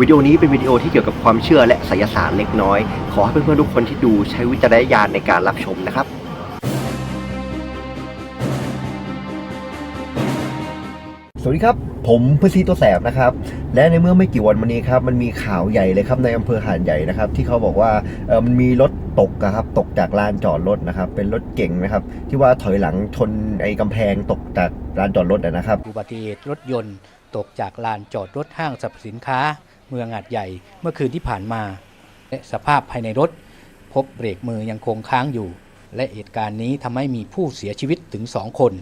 วิดีโอนี้เป็นวิดีโอที่เกี่ยวกับความเชื่อและไสยศาสตร์เล็กน้อย ขอให้เพื่อนๆทุกคนที่ดูใช้วิจารณญาณในการรับชมนะครับ สวัสดีครับ ผมพซีตัวแสบนะครับ และในเมื่อไม่กี่วันมานี้ครับ มันมีข่าวใหญ่เลยครับในอำเภอหาดใหญ่นะครับ ที่เขาบอกว่าเออมันมีรถตกอะครับตกจากลานจอดรถนะครับ เป็นรถเก่งนะครับ ที่ว่าถอยหลังชนไอ้กำแพงตกจากลานจอดรถอะนะครับ อุบัติเหตุรถยนต์ตกจากลานจอดรถห้างสรรพสินค้าเมืองอาดใหญ่เมื่อคืนที่ผ่านมา และสภาพภายในรถ พบเบรกมือยังคงค้างอยู่ และเหตุการณ์นี้ทำให้มีผู้เสียชีวิตถึง2คน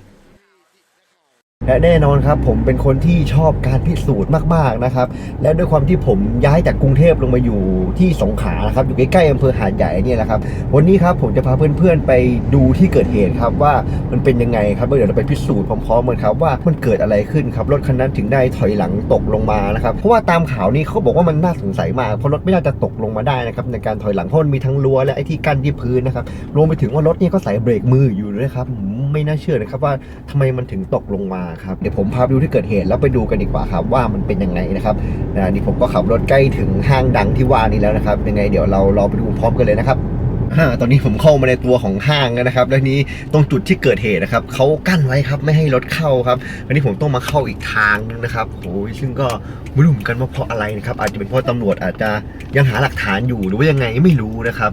และแน่นอนครับผมเป็นคนที่ชอบการพิสูจน์มากๆนะครับ และด้วยความที่ผมย้ายจากกรุงเทพลงมาอยู่ที่สงขลานะครับอยู่ใกล้ๆอำเภอหาดใหญ่เนี่ยแหละครับ วันนี้ครับผมจะพาเพื่อนๆไปดูที่เกิดเหตุครับว่ามันเป็นยังไงครับเดี๋ยวเราไปพิสูจน์พร้อมๆกันครับว่ามันเกิดอะไรขึ้นครับรถคันนั้นถึงได้ถอยหลังตกลงมานะครับเพราะว่าตามข่าวนี้เขาบอกว่ามันน่าสงสัยมากเพราะรถไม่น่าจะตกลงมาได้นะครับในการถอยหลังเพราะมันมีทั้งรั้วและไอ้ที่กั้นที่พื้นนะครับรวมไปถึงว่ารถนี่ก็ใส่เบรกมืออยู่ด้วยครับ ไม่น่าเชื่อนะครับว่าทำไมมันถึงตกลงมาครับเดี๋ยวผมพาไปดูที่เกิดเหตุแล้วไปดูกันดีกว่าครับว่ามันเป็นยังไงนะครับนะนี่ผมก็ขับรถใกล้ถึงห้างดังที่ว่านี้แล้วนะครับยังไงเดี๋ยวเราเรอไปดูพร้อมกันเลยนะครับอ่าตอนนี้ผมเข้ามาในตัวของห้างแล้วนะครับ แล้วนี้ตรงจุดที่เกิดเหตุนะครับเขากั้นไว้ครับไม่ให้รถเข้าครับอันนี้ผมต้องมาเข้าอีกทางนึงนะครับโอ้ยซึ่งก็ไม่รู้เหมือนกันว่าเพราะอะไรนะครับ อาจจะเป็นเพราะตำรวจอาจจะยังหาหลักฐานอยู่หรือว่ายังไงไม่รู้นะครับ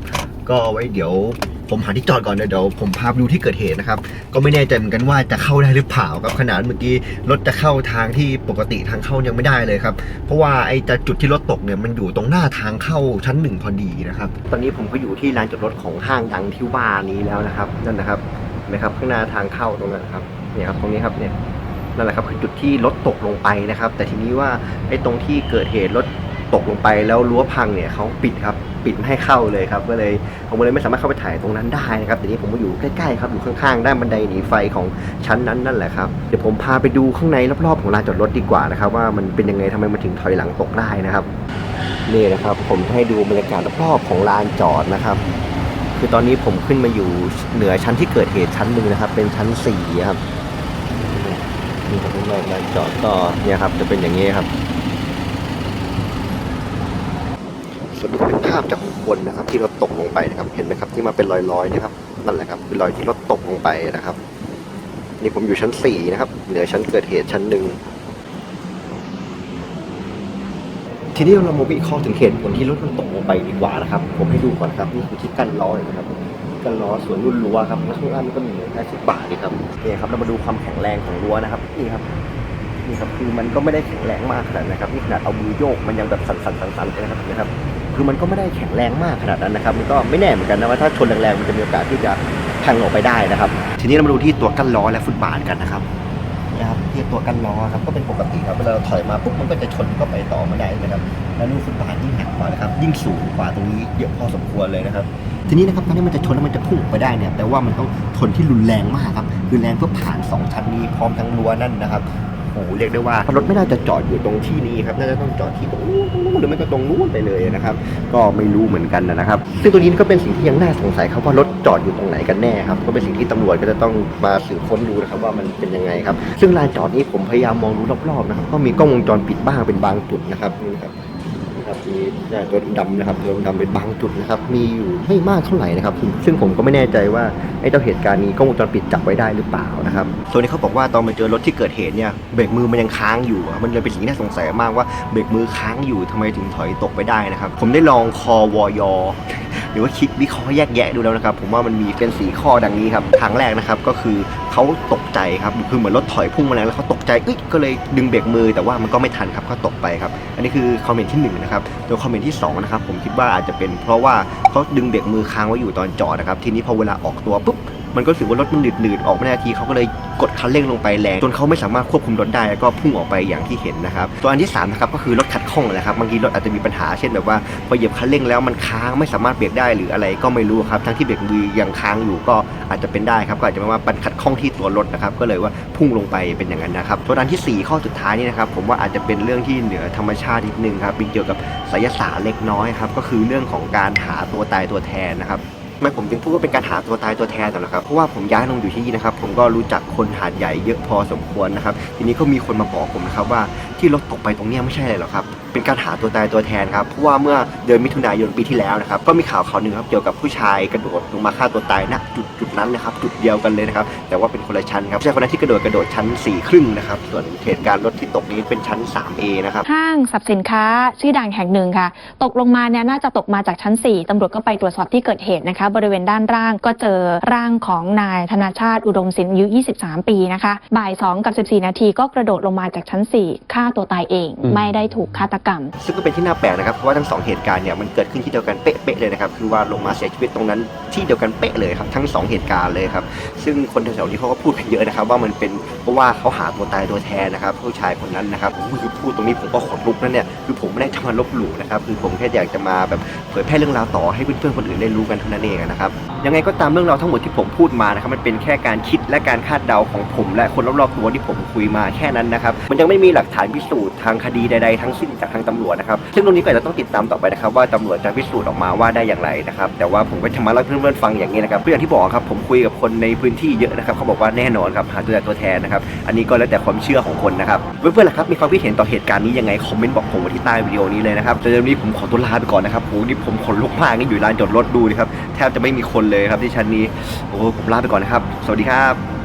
ก็ไว้เดี๋ยว ผมหาที่จอดก่อนเดี๋ยวผมพาไปดูที่เกิดเหตุนะครับ ก็ไม่แน่ใจเหมือนกันว่าจะเข้าได้หรือเปล่าครับขนาดเมื่อกี้รถจะเข้าทางที่ปกติทางเข้ายังไม่ได้เลยครับ เพราะว่าไอ้จุดที่รถตกเนี่ยมันอยู่ตรงหน้าทางเข้าชั้นหนึ่งพอดีนะครับ ตอนนี้ผมก็อยู่ที่ลานจอดรถของห้างดังที่ว่านี้แล้วนะครับนั่นนะครับเห็นไหมครับข้างหน้าทางเข้าตรงนั้นครับเนี่ยครับตรงนี้ครับเนี่ยนั่นแหละครับคือจุดที่รถตกลงไปนะครับ แต่ทีนี้ว่าไอ้ตรงที่เกิดเหตุรถตกลงไปแล้วรั้วพังเนี่ยเขาปิดครับ ปิดไม่ให้เข้าเลยครับก็เลยผมก็เลยไม่สามารถเข้าไปถ่ายตรงนั้นได้นะครับแต่นี้ผมมาอยู่ใกล้ๆครับอยู่ข้างๆด้านบันไดหนีไฟของชั้นนั้นนั่นแหละครับเดี๋ยวผมพาไปดูข้างในรอบๆของลานจอดรถดีกว่านะครับว่ามันเป็นยังไงทำไมมันถึงถอยหลังตกได้นะครับนี่นะครับผมให้ดูบรรยากาศรอบๆของลานจอดนะครับ คือตอนนี้ผมขึ้นมาอยู่เหนือชั้นที่เกิดเหตุชั้นหนึ่งนะครับ เป็นชั้นสี่ครับนี่ครับข้างนอกลานจอดก็เนี่ยครับจะเป็นอย่างนี้ครับสรุปเป็นภาพจากข้างบนนะครับ ที่รถตกลงไปนะครับ เห็นไหมครับที่มาเป็นรอยๆนะครับนั่นแหละครับคือรอยที่รถตกลงไปนะครับ นี่ผมอยู่ชั้นสี่นะครับเหนือชั้นเกิดเหตุชั้นหนึ่งทีนี้เรามาวิเคราะห์ถึงเหตุผลที่รถมันตกลงไปดีกว่านะครับ ผมให้ดูก่อนครับนี่คือที่กั้นล้อเลยนะครับกั้นล้อสวนรุ่นรั้วครับแล้วข้างล่างนี่ก็มีแค่สิบบาทนี่ครับนี่ครับเรามาดูความแข็งแรงของรั้วนะครับนี่ครับนี่ครับคือมันก็ไม่ได้แข็งแรงมากขนาดนั้นนะครับนี่ขนาดเอามือโยกมันยังแบบสั่นๆๆๆเลยนะครับนะครับ คือมันก็ไม่ได้แข็งแรงมากขนาดนั้นนะครับมันก็ไม่แน่เหมือนกันนะว่าถ้าชนแรงๆมันจะมีโอกาสที่จะพังออกไปได้นะครับ ทีนี้เรามาดูที่ตัวกั้นล้อและฟุตบาทกันนะครับนะครับที่ตัวกั้นล้อครับก็เป็นปกติครับเวลาเราถอยมาปุ๊บมันก็จะชนก็ไปต่อไม่ได้นะครับแล้วนู่นฟุตบาทยิ่งหักกว่านะครับยิ่งสูงกว่าตรงนี้เยอะพอสมควรเลยนะครับ ทีนี้นะครับตอนนี้มันจะชนแล้วมันจะพุ่งออกไปได้เนี่ยแต่ว่ามันต้องชนที่รุนแรงมากครับคือแรงเพื่อผ่านสองชั้นนี้พร้อมทั้งรั้วนั่นนะครับ โอ้โหเรียกได้ว่ารถไม่น่าจะจอดอยู่ตรงที่นี้ครับน่าจะต้องจอดที่ตรงนู้นตรงนู้นหรือไม่ก็ตรงนู้นไปเลยนะครับ ก็ไม่รู้เหมือนกันนะครับ ซึ่งตัวนี้ก็เป็นสิ่งที่ยังน่าสงสัยครับว่ารถจอดอยู่ตรงไหนกันแน่ครับก็เป็นสิ่งที่ตำรวจก็จะต้องมาสืบค้นดูนะครับว่ามันเป็นยังไงครับ ซึ่งลานจอดนี้ผมพยายามมองดูรอบๆนะครับก็มีกล้องวงจรปิดบ้างเป็นบางจุดนะครับนี่ครับ นะครับมีตัวดำนะครับตัวดำเป็นบางจุดนะครับ มีอยู่ไม่มากเท่าไหร่นะครับ ซึ่งผมก็ไม่แน่ใจว่าไอ้เจ้าเหตุการณ์นี้กล้องวงจรปิดจับไว้ได้หรือเปล่านะครับส่วนนี้เขาบอกว่าตอนมาเจอรถที่เกิดเหตุเนี่ยเบรกมือมันยังค้างอยู่ มันเลยเป็นสิ่งที่น่าสงสัยมากว่าเบรกมือค้างอยู่ทำไมถึงถอยตกไปได้นะครับ ผมได้ลองคอวอย หรือว่าคิดวิเคราะห์แยกแยะดูแล้วนะครับ ผมว่ามันมีเป็นสีข้อดังนี้ครับทางแรกนะครับก็คือเขาตกใจครับคือเหมือนรถถอยพุ่งมาแล้วแล้วเขาตกใจเอ้ยก็เลยดึงเบรกมือแต่ว่ามันก็ไม่ทันครับก็ตกไปครับ อันนี้คือคอมเมนต์ที่หนึ่งนะครับตัวคอมเมนต์ที่สองนะครับผมคิดว่าอาจจะเป็น เพราะว่าเขาดึงเบรกมือค้างไว้อยู่ตอนจอดนะครับทีนี้พอเวลาออกตัวปุ๊บมันก็รู้สึกว่ารถมันหนืดๆออกไม่ได้ทีเขาก็เลยกดคันเร่งลงไปแรงจนเขาไม่สามารถควบคุมรถได้แล้วก็พุ่งออกไปอย่างที่เห็นนะครับตัวอันที่สามนะครับก็คือรถขัดข้องนะครับบางทีรถอาจจะมีปัญหาเช่นแบบว่าพอเหยียบคันเร่งแล้วมันค้างไม่สามารถเบรกได้หรืออะไรก็ไม่รู้ครับทั้งที่เบรกมือยังค้างอยู่ก็อาจจะเป็นได้ครับก็อาจจะเป็นว่าปัญขัดข้องที่ตัวรถนะครับก็เลยว่าพุ่งลงไปเป็นอย่างนั้นนะครับตัวอันที่สี่ข้อสุดท้ายนี่นะครับผมว่าอาจจะเป็นเรื่องที่เหนือธรรมชาตินิดนึงครับเป็นเกี่ยวกับไสยศาสตร์เล็กน้อยครับก็คือเรื่องของการหาตัวตายตัวแทนนะครับ ไมผมจึงพูดว่าเป็นการหาตัวตายตัวแทนต่ละครับเพราะว่าผมย้ายลงอยู่ที่นี่นะครับผมก็รู้จักคนหาดใหญ่เยอะพอสมควรนะครับทีนี้ก็มีคนมาบอกผมนะครับว่า ที่รถตกไปตรงนี้ไม่ใช่อะไรหรอกครับ เป็นการหาตัวตายตัวแทนครับ เพราะว่าเมื่อเดือนมิถุนายนปีที่แล้วนะครับ ก็มีข่าวข่าวหนึ่งครับเกี่ยวกับผู้ชายกระโดดลงมาฆ่าตัวตายณจุดจุดนั้นนะครับ จุดเดียวกันเลยนะครับ แต่ว่าเป็นคนละชั้นครับผู้ชายคนนั้นที่กระโดดกระโดดชั้น4ี่ครึ่งนะครับ ส่วนเหตุการณ์รถที่ตกนี้เป็นชั้น 3A นะครับ ห้างสรรพสินค้าชื่อดังแห่งหนึ่งค่ะ ตกลงมาเนี่ยน่าจะตกมาจากชั้น 4ตำรวจก็ไปตรวจสอบที่เกิดเหตุนะคะ บริเวณด้านล่างก็เจอร่างของนายธนาชาติอุดมศิลป์อายุ 23 ปีนะคะ บ่าย2กับ14 นาทีก็กระโดดลงมาจากชั้น 4 ฆ่าตัวตายเอง อืม ไม่ได้ถูกฆาตกรรม ซึ่งก็เป็นที่น่าแปลกนะครับเพราะว่าทั้งสองเหตุการณ์เนี่ยมันเกิดขึ้นที่เดียวกันเป๊ะๆเลยนะครับคือว่าลงมาเสียชีวิตตรงนั้นที่เดียวกันเป๊ะเลยครับทั้งสองเหตุการณ์เลยครับซึ่งคนแถวๆนี้เขาก็พูดกันเยอะนะครับว่ามันเป็นเพราะว่าเขาหาตัวตายตัวแทนนะครับผู้ชายคนนั้นนะครับผมคือพูดตรงนี้ผมก็ขนลุกนั่นเนี่ยคือผมไม่ได้จะมาลบหลู่นะครับคือผมแค่อยากจะมาแบบเผยแพร่เรื่องราวต่อให้เพื่อนๆคนอื่นได้รู้กันเท่านั้นเองนะครับยังไงก็ตามเรื่องราวทั้งหมดที่ผมพูดมานะครับมันเป็นแค่การคิดและการคาดเดาของผม และคนรอบๆตัวที่ผมคุยมาแค่นั้นนะครับมันยังไม่มีหลักฐานพิสูจน์ทางคดีใดๆทั้งสิ้นจากทางตำรวจนะครับ ซึ่งตรงนี้ก็อาจจะต้องติดตามต่อไปนะครับว่าตำรวจจะพิสูจน์ออกมาว่าได้อย่างไรนะครับแต่ว่าผมก็จะมาเล่าเพื่อนๆฟังอย่างนี้นะครับเพื่ออย่างที่บอกครับผมคุยกับคนในพื้นที่เยอะนะครับเขาบอกว่าแน่นอนครับหาตัวแต่ตัวแทนนะครับอันนี้ก็แล้วแต่ความเชื่อของคนนะครับเพื่อนๆล่ะครับมีความคิดเห็นต่อเหตุการณ์นี้ยังไงคอมเมนต์บอกผมไว้ที่ใต้วิดีโอนี้เลยนะครับแต่เดี๋ยวนี้ผมขอตัวลาไปก่อนนะครับโอ้โหนี่ผมขนลุกมากนี่อยู่ลานจอดรถดูดิครับแทบจะไม่มีคนเลยครับที่ชั้นนี้โอ้ผมลาไปก่อนนะครับ สวัสดีครับ